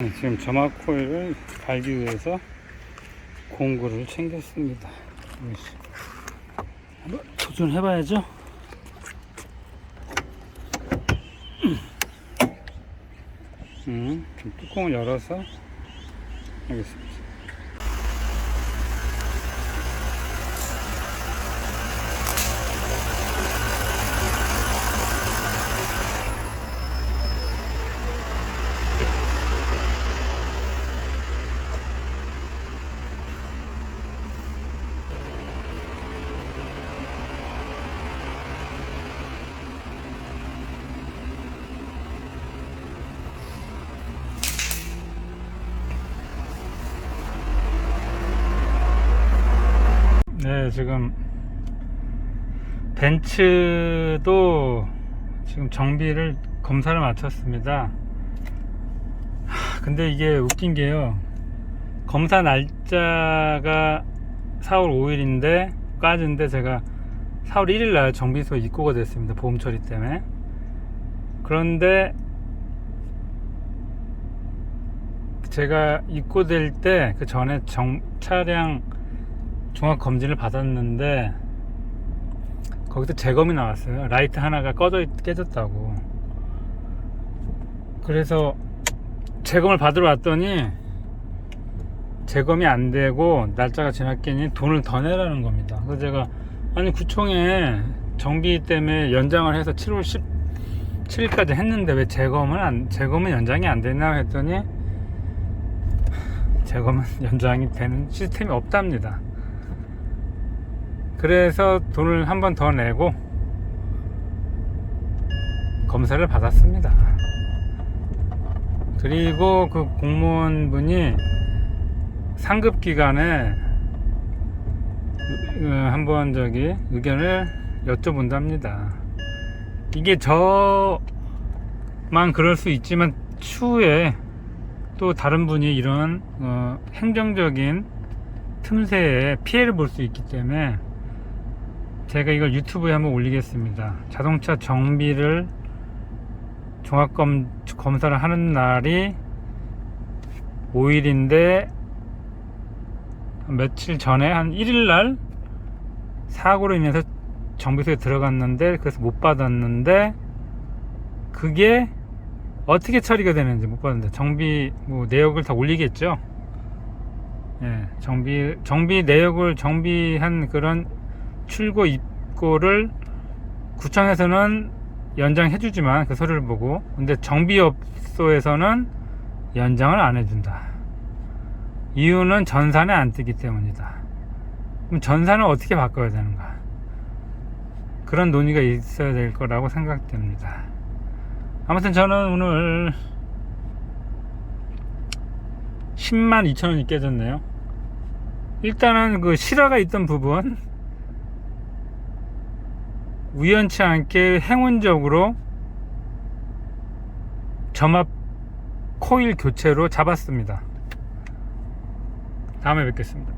지금 점화 코일을 갈기 위해서 공구를 챙겼습니다. 한번 도전해 봐야죠. 음, 좀 뚜껑을 열어서 하겠습니다. 네, 지금 벤츠도 지금 정비를 검사를 마쳤습니다. 하, 근데 이게 웃긴 게요. 검사 날짜가 4월 5일인데 까진데 제가 4월 1일 날 정비소 입고가 됐습니다. 보험 처리 때문에. 그런데 제가 입고될 때 그 전에 정, 차량 종합 검진을 받았는데 거기서 재검이 나왔어요. 라이트 하나가 꺼져 있- 깨졌다고. 그래서 재검을 받으러 왔더니 재검이 안 되고 날짜가 지났겠니 돈을 더 내라는 겁니다. 그래서 제가 아니 구청에 정비 때문에 연장을 해서 7월 17일까지 했는데 왜 재검은 안 재검은 연장이 안 되나 했더니 재검은 연장이 되는 시스템이 없답니다. 그래서 돈을 한 번 더 내고 검사를 받았습니다. 그리고 그 공무원분이 상급 기관에 어, 한번 저기 의견을 여쭤본답니다. 이게 저만 그럴 수 있지만 추후에 또 다른 분이 이런 어, 행정적인 틈새에 피해를 볼 수 있기 때문에 제가 이걸 유튜브에 한번 올리겠습니다. 자동차 정비를 종합검 검사를 하는 날이 5일인데 며칠 전에 한 1일 날 사고로 인해서 정비소에 들어갔는데 그래서 못 받았는데 그게 어떻게 처리가 되는지 못 받았는데 정비 뭐 내역을 다 올리겠죠. 예, 정비 정비 내역을 정비한 그런 출고 입고를 구청에서는 연장해 주지만 그 서류를 보고 근데 정비업소에서는 연장을 안 해준다. 이유는 전산에 안 뜨기 때문이다. 그럼 전산을 어떻게 바꿔야 되는가? 그런 논의가 있어야 될 거라고 생각됩니다. 아무튼 저는 오늘 10만 2천 원이 깨졌네요. 일단은 그 실화가 있던 부분 우연치 않게 행운적으로 점압 코일 교체로 잡았습니다. 다음에 뵙겠습니다.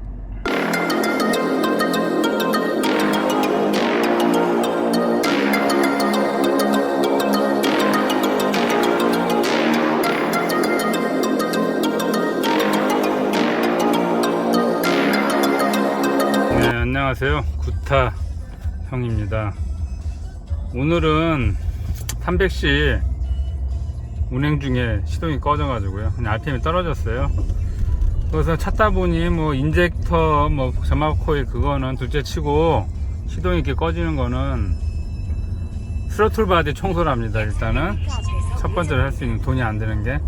네, 안녕하세요. 구타 형입니다. 오늘은 300시 운행 중에 시동이 꺼져 가지고요. 그냥 RPM이 떨어졌어요. 그래서 찾다 보니 뭐 인젝터, 뭐 점압 코일 그거는 둘째 치고 시동이 이렇게 꺼지는 거는 스로틀 바디 청소를 합니다. 일단은 첫 번째로 할 수 있는 돈이 안 드는 게.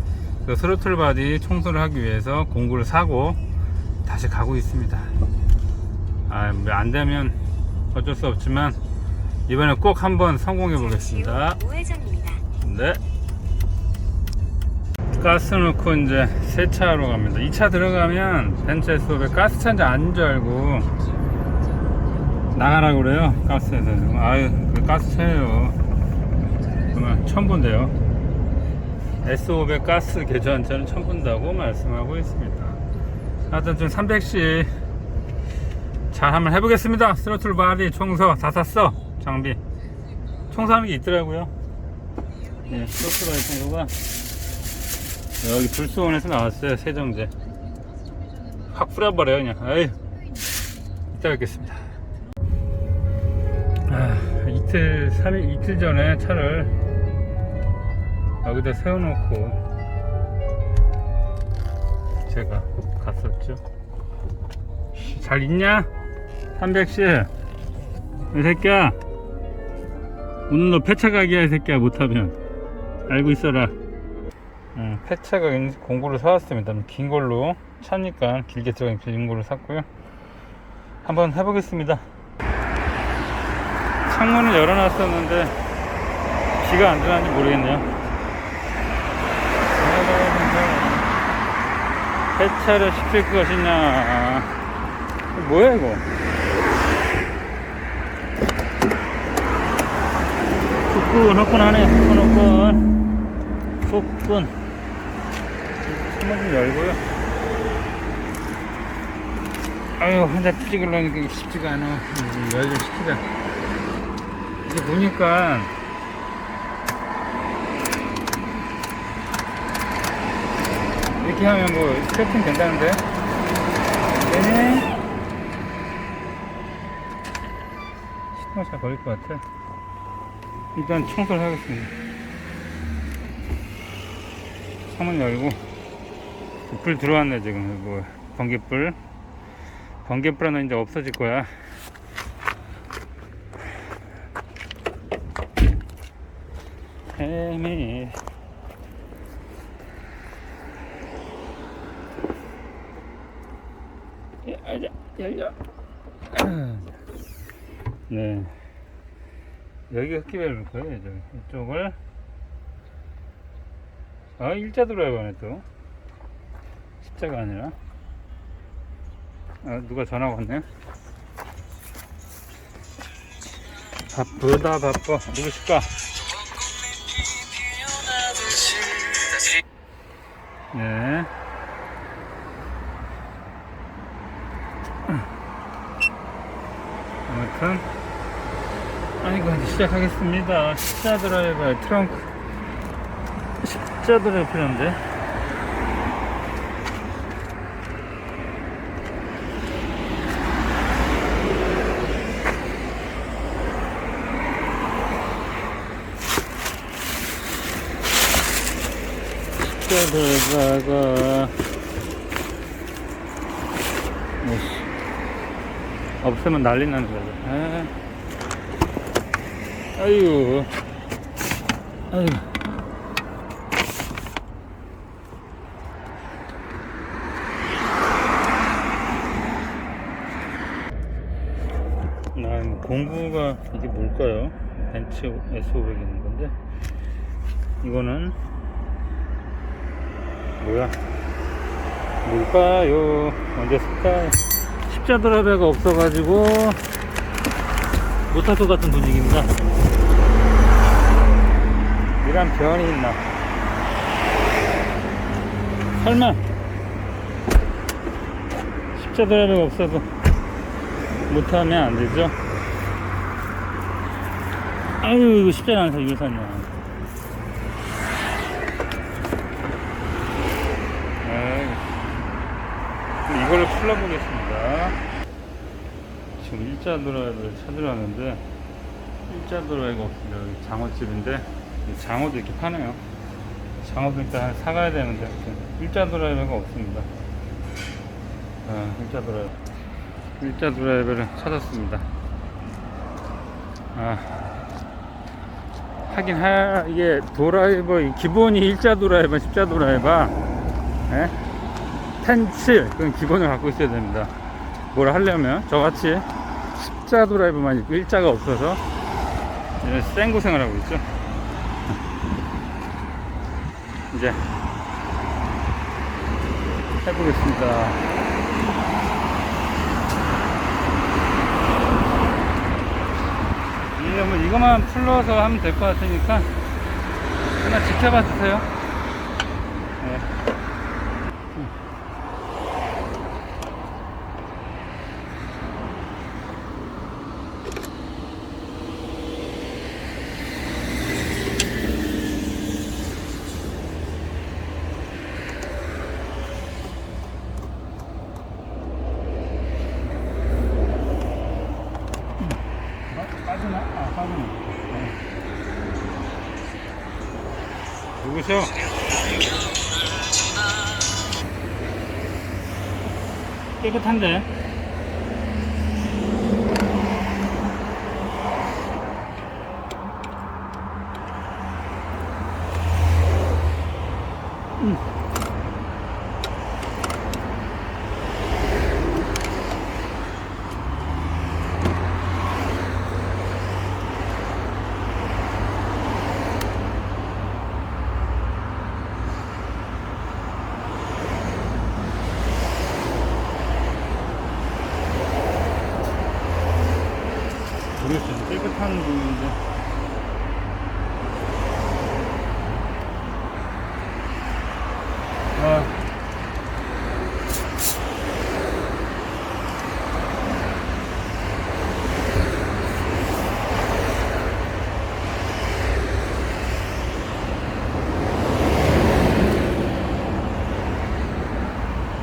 그 스로틀 바디 청소를 하기 위해서 공구를 사고 다시 가고 있습니다. 아, 뭐안 되면 어쩔 수 없지만 이번에 꼭 한번 성공해 보겠습니다. 네. 가스 넣고 이제 세차하러 갑니다. 2차 들어가면 벤츠 S500 가스 차인지 아닌 줄 알고 나가라 그래요. 가스에서. 아유, 그 가스 차예요. 정말 처음 본대요. S500 가스 개조한 차는 처음 본다고 말씀하고 있습니다. 하여튼 좀 300씩 잘 한번 해보겠습니다. 스로틀 바디 청소 다 샀어. 장비. 청소하는 게 있더라고요. 네, 바디 청소가 여기 불수원에서 나왔어요 세정제. 확 뿌려버려요 그냥. 아유. 이따 뵙겠습니다. 아 이틀 3일 이틀 전에 차를 여기다 세워놓고 제가 갔었죠. 잘 있냐? 300씨 이 새끼야 오늘 너 폐차 가기야 이 새끼야 못하면. 알고 있어라. 음, 폐차가 공구를 사왔습니다. 긴 걸로. 차니까 길게 들어간 긴 걸로 샀고요. 한번 해보겠습니다. 창문을 열어놨었는데 비가 안 들어가는지 모르겠네요. 폐차를 시킬 것이냐. 뭐야 이거 후끈 후끈하네. 후끈 후끈 후끈. 창문 좀 열고요. 아유 혼자 찍으려니까 쉽지가 않아. 열좀 시키자 이게 보니까 이렇게 하면 뭐 세팅 된다는데? 되네? 시동이 잘 걸릴 것 같아 일단 청소를 하겠습니다. 창문 열고. 불 들어왔네 지금. 뭐 번개불. 번개불은 이제 없어질 거야. 헤매 열려 열려. 네 여기 흡기벨 넣을 거예요 이쪽을. 아 일자 드라이버네 또. 십자가 아니라. 아 누가 전화 왔네? 바쁘다 바빠. 누구실까? 네. 아무튼 아이고 이제 시작하겠습니다. 십자 드라이버 트렁크. 십자 드라이버 필요한데? 십자 드라이버가 없으면 난리 나는 거죠. 아. 아유. 아유. 나 공구가 이게 뭘까요? 벤츠 S500 있는 건데 이거는 뭐야? 뭘까요? 언제 쓸까요? 십자 드라이버가 없어가지고 못할 것 같은 분위기입니다. 이런 변이 있나? 설마 십자 드라이버가 없어도 못하면 안 되죠? 아유 이거 십자 안에서 이걸 샀냐? 이걸로 풀러보겠습니다. 지금 일자 드라이브를 찾으려는데 일자 드라이브가 없습니다. 여기 장어집인데 이 장어도 이렇게 파네요. 장어도 일단 사가야 되는데 일자 드라이브가 없습니다. 아, 일자 드라이브. 일자 드라이브를 찾았습니다. 아, 하긴 하 이게 드라이버 이 기본이 일자 드라이버, 십자 드라이버, 예? 펜칠 그건 기본을 갖고 있어야 됩니다. 뭘 하려면 저같이 십자 드라이브만 있고 일자가 없어서 이런 생고생을 하고 있죠. 이제 해보겠습니다. 이거 뭐 이거만 풀러서 하면 될 것 같으니까 하나 지켜봐 주세요. 네. 누구셔? 깨끗한데? 모르겠어. 깨끗한 부분인데. 아.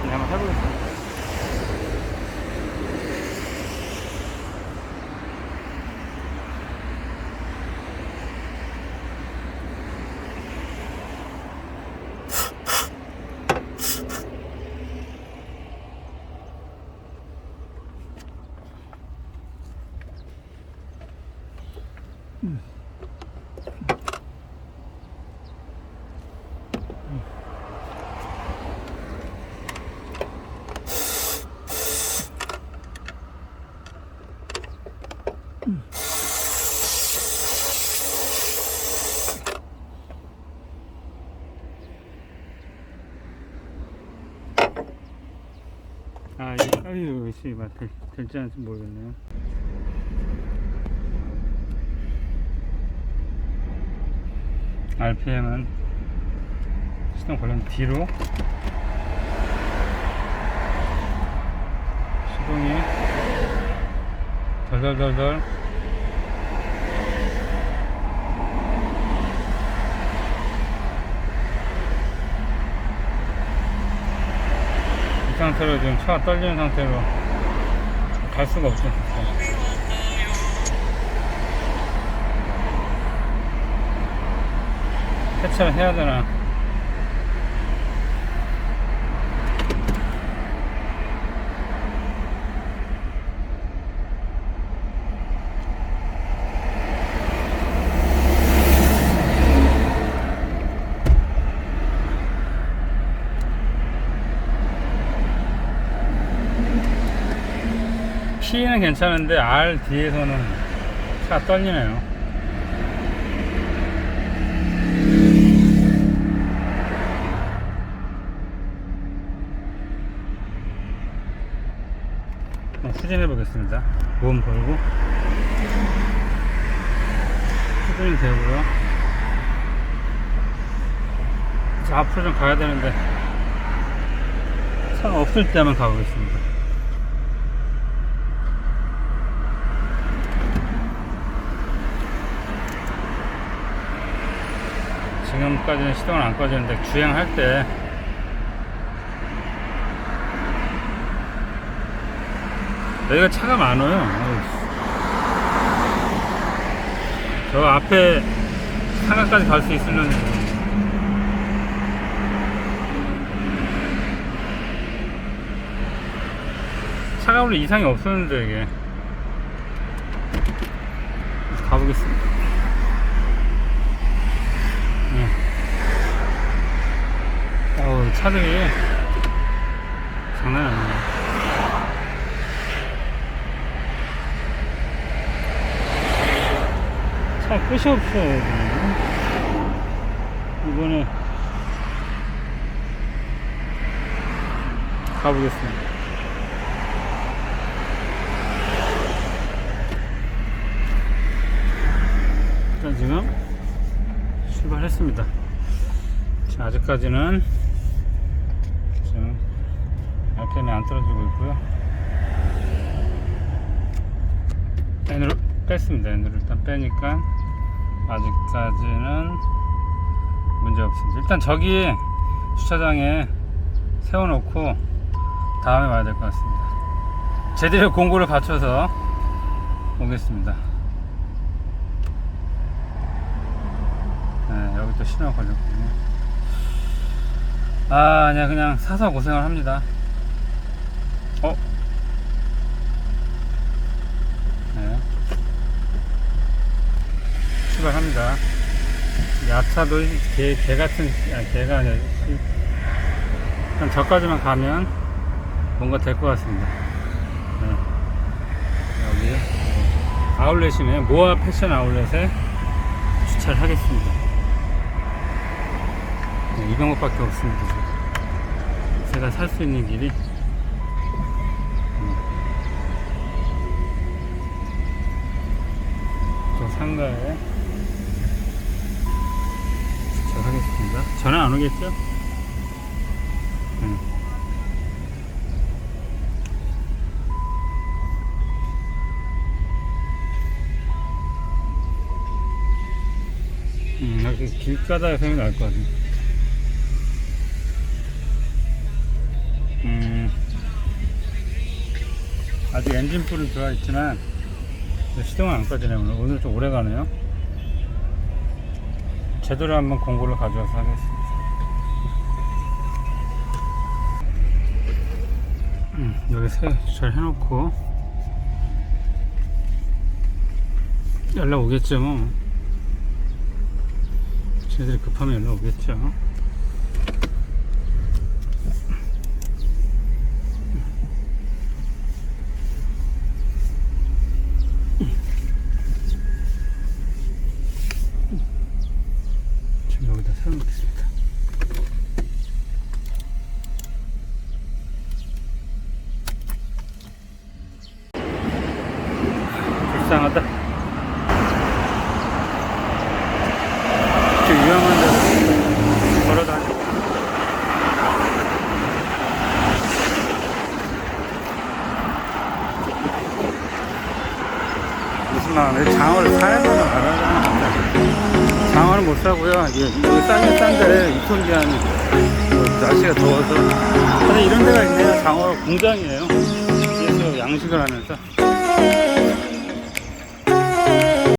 네, 한번 해보겠습니다. 아, 이게, 아유, 씨발, 될, 될지 않을지 모르겠네요. RPM은 시동 걸린 뒤로 시동이 덜덜덜덜 이 상태로 지금 차가 떨리는 상태로 갈 수가 없죠. 세차를 해야 되나? P는 괜찮은데 R 뒤에서는 차가 떨리네요. 한번 후진해 보겠습니다. 몸 걸고 후진이 되고요. 이제 앞으로 좀 가야 되는데 차가 없을 때만 가보겠습니다. 지금까지는 시동을 안 꺼졌는데 주행할 때 여기가 차가 많아요. 저 앞에 상가까지 갈 수 있으면 차가 원래 이상이 없었는데 이게 가보겠습니다. 네. 어우 차들이 장난 아니에 요. 차 끝이 없어요. 이번에 가보겠습니다. 일단 지금 출발했습니다. 자, 아직까지는 지금 RPM이 안 떨어지고 있고요. N으로 뺐습니다. N으로 일단 빼니까 아직까지는 문제 없습니다. 일단 저기 주차장에 세워놓고 다음에 와야 될 것 같습니다. 제대로 공고를 갖춰서 오겠습니다. 네, 여기 또 신호 걸렸군요. 아, 아니야, 그냥 사서 고생을 합니다. 출발합니다. 야차도 개, 개 같은, 아, 개가 아니라, 이- 한 저까지만 가면 뭔가 될 것 같습니다. 네. 여기 아울렛이네요. 모아 패션 아울렛에 주차를 하겠습니다. 네, 이 방법밖에 없습니다. 지금. 제가 살 수 있는 길이 음. 저 상가에 주차하겠습니다. 전화 안 오겠죠? 음. 음, 여기 길가다가 세면 나을 것 같은데. 음, 아직 엔진불은 들어와 있지만, 시동은 안 꺼지네. 오늘 좀 오래 가네요. 제대로 한번 공구를 가져와서 하겠습니다. 음, 여기 새 주차를 해놓고, 연락 오겠죠, 뭐. 쟤들이 급하면 연락 오겠죠. 지금 여기다 세워놓겠습니다. 불쌍하다. 좀 위험한 데로 걸어 다니고. 무슨 말이야? 장어를 사야 되나 말아야 되나? 장어는 못 사고요. 이게 싼게 싼데 유통기한이 뭐 날씨가 더워서. 근데 이런 데가 있네요. 장어 공장이에요. 그래서 양식을 하면서